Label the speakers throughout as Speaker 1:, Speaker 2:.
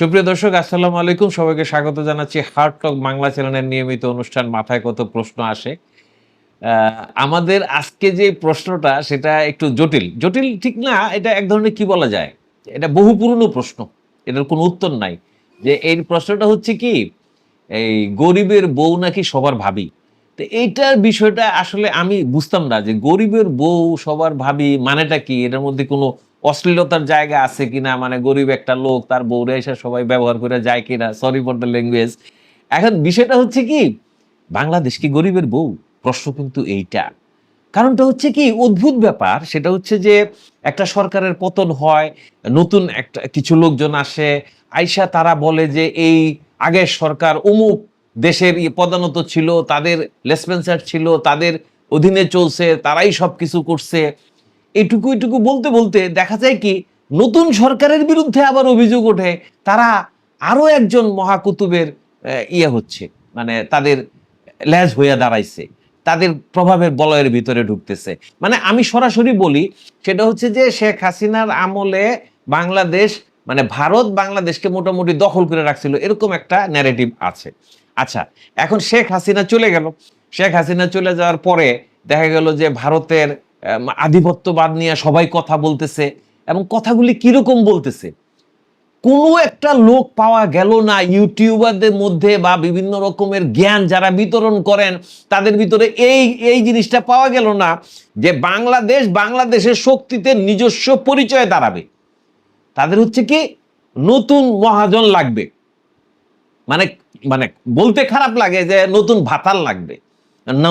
Speaker 1: সুপ্রিয় দর্শক, আসসালামু আলাইকুম। সবাইকে স্বাগত জানাচ্ছি হার্ট টক বাংলা চ্যানেলের নিয়মিত অনুষ্ঠান। মাথায় কত প্রশ্ন আসে। আমাদের আজকে যে প্রশ্নটা, সেটা একটু জটিল। জটিল ঠিক না, এটা এক ধরনের কি বলা যায়? এটা বহু পুরনো প্রশ্ন। এটার কোনো উত্তর নাই। যে এই প্রশ্নটা হচ্ছে কি, এই গরিবের বউ নাকি সবার ভাবি? তো এইটার বিষয়টা আসলে আমি বুঝতাম না যে গরিবের বউ সবার ভাবি মানেটা কি? এটার মধ্যে কোনো অশ্লীলতার জায়গা আছে কিনা মানে গরিব একটা লোক, তার বউরে এসে সবাই ব্যবহার করে যায় কিনা সরি ফর দ্য ল্যাঙ্গুয়েজ এখন বিষয়টা হচ্ছে কি, বাংলাদেশ কি গরিবের বউ? প্রশ্ন কিন্তু এইটা। কারণটা হচ্ছে কি, অদ্ভুত ব্যাপার, সেটা হচ্ছে যে একটা সরকারের পতন হয়, নতুন একটা, কিছু লোকজন আসে, আইসা তারা বলে যে এই আগের সরকার অমুক দেশের পদানত ছিল, তাদের লেসপেন্সার ছিল, তাদের অধীনে চলছে, তারাই সব কিছু করছে। এইটুকু এইটুকু বলতে বলতে দেখা যায় কি, নতুন সরকারের বিরুদ্ধে আবার অভিযোগ ওঠে, তারা আরও একজন মহাকুতুবের ইয়ে হচ্ছে মানে তাদের ল্যাজ হইয়া দাঁড়াইছে, তাদের প্রভাবের বলয়ের ভিতরে ঢুকতেছে। মানে আমি সরাসরি বলি, সেটা হচ্ছে যে শেখ হাসিনার আমলে বাংলাদেশ মানে ভারত বাংলাদেশকে মোটামুটি দখল করে রাখছিল, এরকম একটা ন্যারেটিভ আছে। আচ্ছা এখন শেখ হাসিনা চলে গেল। শেখ হাসিনা চলে যাওয়ার পরে দেখা গেল যে ভারতের আধিপত্যবাদ নিয়ে সবাই কথা বলতেছে এবং কথাগুলি কীরকম বলতেছে? কোনো একটা লোক পাওয়া গেল না ইউটিউবারদের মধ্যে বা বিভিন্ন রকমের জ্ঞান যারা বিতরণ করেন, তাদের ভিতরে এই এই জিনিসটা পাওয়া গেল না যে বাংলাদেশ বাংলাদেশের শক্তিতে নিজস্ব পরিচয় দাঁড়াবে। তাদের হচ্ছে কি নতুন মহাজন লাগবে। মানে মানে বলতে খারাপ লাগে যে নতুন ভাতাল লাগবে।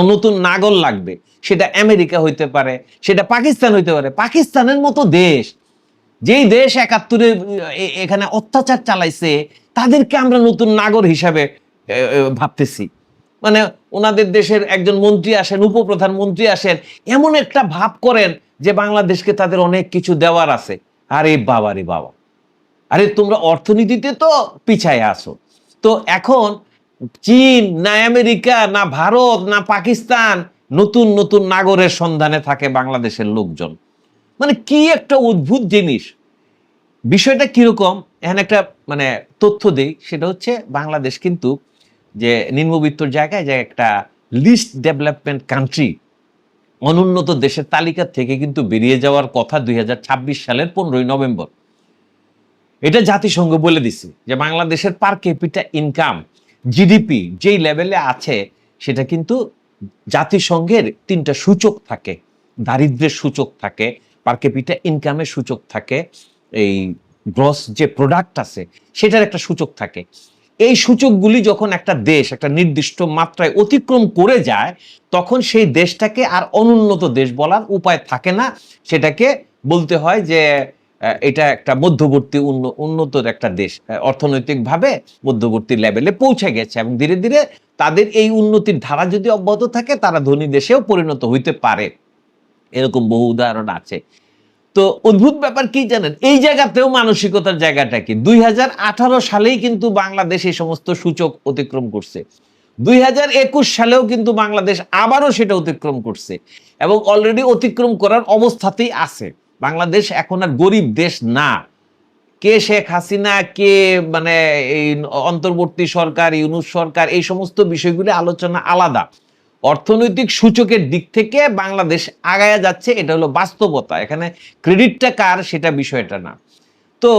Speaker 1: নতুন নাগল লাগবে। সেটা আমেরিকা হইতে পারে, সেটা পাকিস্তান হইতে পারে। পাকিস্তানের মতো দেশ, যেই দেশ একাত্তরে এখানে অত্যাচার চালাইছে, তাদেরকে আমরা নতুন নাগর হিসাবে ভাবতেছি। মানে ওনাদের দেশের একজন মন্ত্রী আসেন, উপপ্রধানমন্ত্রী আসেন, এমন একটা ভাব করেন যে বাংলাদেশকে তাদের অনেক কিছু দেওয়ার আছে। আরে বাবা রে বাবা। আরে তোমরা অর্থনীতিতে তো পিছায় আসো তো এখন চীন, না আমেরিকা, না ভারত, না পাকিস্তান, নতুন নতুন নাগরের সন্ধানে থাকে বাংলাদেশের লোকজন। মানে কি একটা অদ্ভুত জিনিস। বিষয়টা কীরকম? এখানে একটা মানে তথ্য দেই, সেটা হচ্ছে বাংলাদেশ কিন্তু যে নিম্নবিত্তর জায়গায় যে একটা লিস্ট ডেভেলপমেন্ট কান্ট্রি, অনুন্নত দেশের তালিকা থেকে কিন্তু বেরিয়ে যাওয়ার কথা দুই হাজার ছাব্বিশ সালের পনেরোই নভেম্বর। এটা জাতিসংঘ বলে দিছে যে বাংলাদেশের পার ক্যাপিটা ইনকাম জিডিপি যেই লেভেলে আছে, সেটা কিন্তু জাতিসংঘের তিনটা সূচক থাকে। দারিদ্র্যের সূচক থাকে পার ক্যাপিটা ইনকামের সূচক থাকে, এই গ্রস যে প্রোডাক্ট আছে, সেটার একটা সূচক থাকে। এই সূচকগুলি যখন একটা দেশ একটা নির্দিষ্ট মাত্রায় অতিক্রম করে যায়, তখন সেই দেশটাকে আর অনুন্নত দেশ বলার উপায় থাকে না। সেটাকে বলতে হয় যে এটা একটা মধ্যবর্তী উন্ন- উন্নত একটা দেশ। অর্থনৈতিকভাবে মধ্যবর্তী লেভেলে পৌঁছে গেছে এবং ধীরে ধীরে তাদের এই উন্নতির ধারা যদি অব্যাহত থাকে, তারা ধনী দেশেও পরিণত হইতে পারে। এরকম বহু উদাহরণ আছে। তো অদ্ভুত ব্যাপার কি জানেন? এই জায়গাতেও মানসিকতার জায়গাটা কি? দুই হাজার আঠারো সালেই কিন্তু বাংলাদেশ এই সমস্ত সূচক অতিক্রম করছে। দুই হাজার একুশ সালেও কিন্তু বাংলাদেশ আবারও সেটা অতিক্রম করছে এবং অলরেডি অতিক্রম করার অবস্থাতেই আছে। বাংলাদেশ এখন আর গরিব দেশ না। কে শেখ হাসিনা, কে মানে এই অন্তর্বর্তী সরকার, ইউনুস সরকার, এই সমস্ত বিষয়গুলি আলোচনা আলাদা। অর্থনৈতিক সূচকের দিক থেকে বাংলাদেশ আগায়া যাচ্ছে, এটা হলো বাস্তবতা। এখানে ক্রেডিটটা কার সেটা বিষয়টা না। তো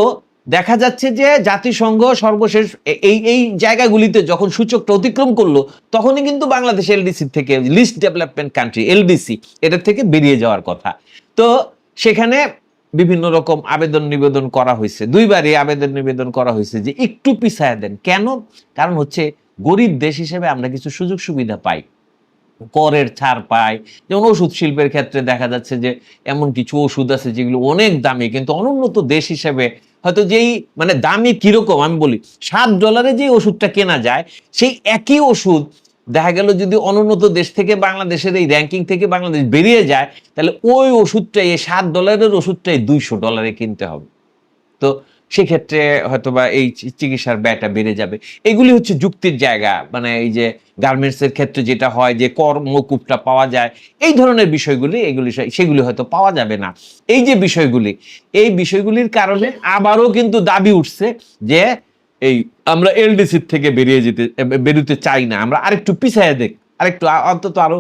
Speaker 1: দেখা যাচ্ছে যে জাতিসংঘ সর্বশেষ এই এই জায়গাগুলিতে যখন সূচকটা অতিক্রম করল, তখনই কিন্তু বাংলাদেশ এলডিসি থেকে, লিস্ট ডেভেলপমেন্ট কান্ট্রি, এলডিসি এটা থেকে বেরিয়ে যাওয়ার কথা। তো সেখানে বিভিন্ন রকম আবেদন নিবেদন করা হয়েছে। দুইবারই আবেদন নিবেদন করা হয়েছে যে একটু পিছায় দেন। কেন? কারণ হচ্ছে গরিব দেশ হিসেবে আমরা কিছু সুযোগ সুবিধা পাই। করের ছাড় পায় যেমন ওষুধ শিল্পের ক্ষেত্রে দেখা যাচ্ছে যে এমন কিছু ওষুধ আছে যেগুলো অনেক দামি, কিন্তু অনুন্নত দেশ হিসেবে হয়তো যেই মানে দামি কীরকম আমি বলি, সাত ডলারে যে ওষুধটা কেনা যায়, সেই একই ওষুধ দেখা গেল যদি অনুন্নত দেশ থেকে বাংলাদেশের এই র্যাঙ্কিং থেকে বাংলাদেশ বেরিয়ে যায়, তাহলে ওই ওষুধটাই, এই সাত ডলারের ওষুধটাই দুইশো ডলারে কিনতে হবে। তো সেক্ষেত্রে হয়তোবা এই চিকিৎসার ব্যয়টা বেড়ে যাবে। এগুলি হচ্ছে যুক্তির জায়গা মানে এই যে গার্মেন্টসের ক্ষেত্রে যেটা হয় যে কর মকুবটা পাওয়া যায়, এই ধরনের বিষয়গুলি, এগুলি সেগুলি হয়তো পাওয়া যাবে না। এই যে বিষয়গুলি, এই বিষয়গুলির কারণে আবারও কিন্তু দাবি উঠছে যে এই, আমরা এলডিসির থেকে বেরিয়ে যেতে বেরোতে চাই না। আমরা আরেকটু পিছায় দেখ। আরেকটু অন্তত আরও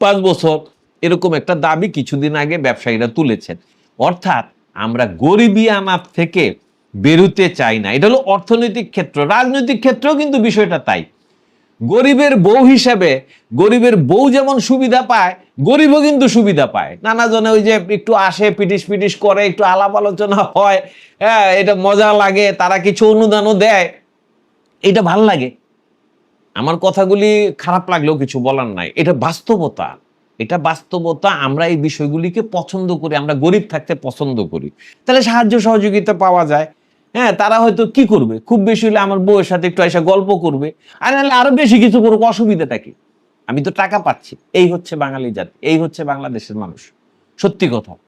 Speaker 1: পাঁচ বছর এরকম একটা দাবি কিছুদিন আগে ব্যবসায়ীরা তুলেছেন। অর্থাৎ আমরা গরিবী আমার থেকে বেরোতে চাই না। এটা হলো অর্থনৈতিক ক্ষেত্র। রাজনৈতিক ক্ষেত্রেও কিন্তু বিষয়টা তাই। গরিবের বউ হিসাবে, গরিবের বউ যেমন সুবিধা পায়, গরিবও কিন্তু সুবিধা পায়। নানা জনে ওই যে একটু আসে পিটিস পিটিস করে, একটু আলাপ আলোচনা হয় হ্যাঁ এটা মজা লাগে, তারা কিছু অনুদানও দেয়। এটা ভালো লাগে। আমার কথাগুলি খারাপ লাগলেও কিছু বলার নাই। এটা বাস্তবতা। এটা বাস্তবতা আমরা এই বিষয়গুলিকে পছন্দ করি, আমরা গরিব থাকতে পছন্দ করি। তাহলে সাহায্য সহযোগিতা পাওয়া যায়। হ্যাঁ তারা হয়তো কি করবে? খুব বেশি হলে আমার বউয়ের সাথে একটু এসে গল্প করবে, আর নাহলে আরও বেশি কিছু করুক অসুবিধাটা কি আমি তো টাকা পাচ্ছি। এই হচ্ছে বাঙালি জাতি, এই হচ্ছে বাংলাদেশের মানুষ। সত্যি কথা।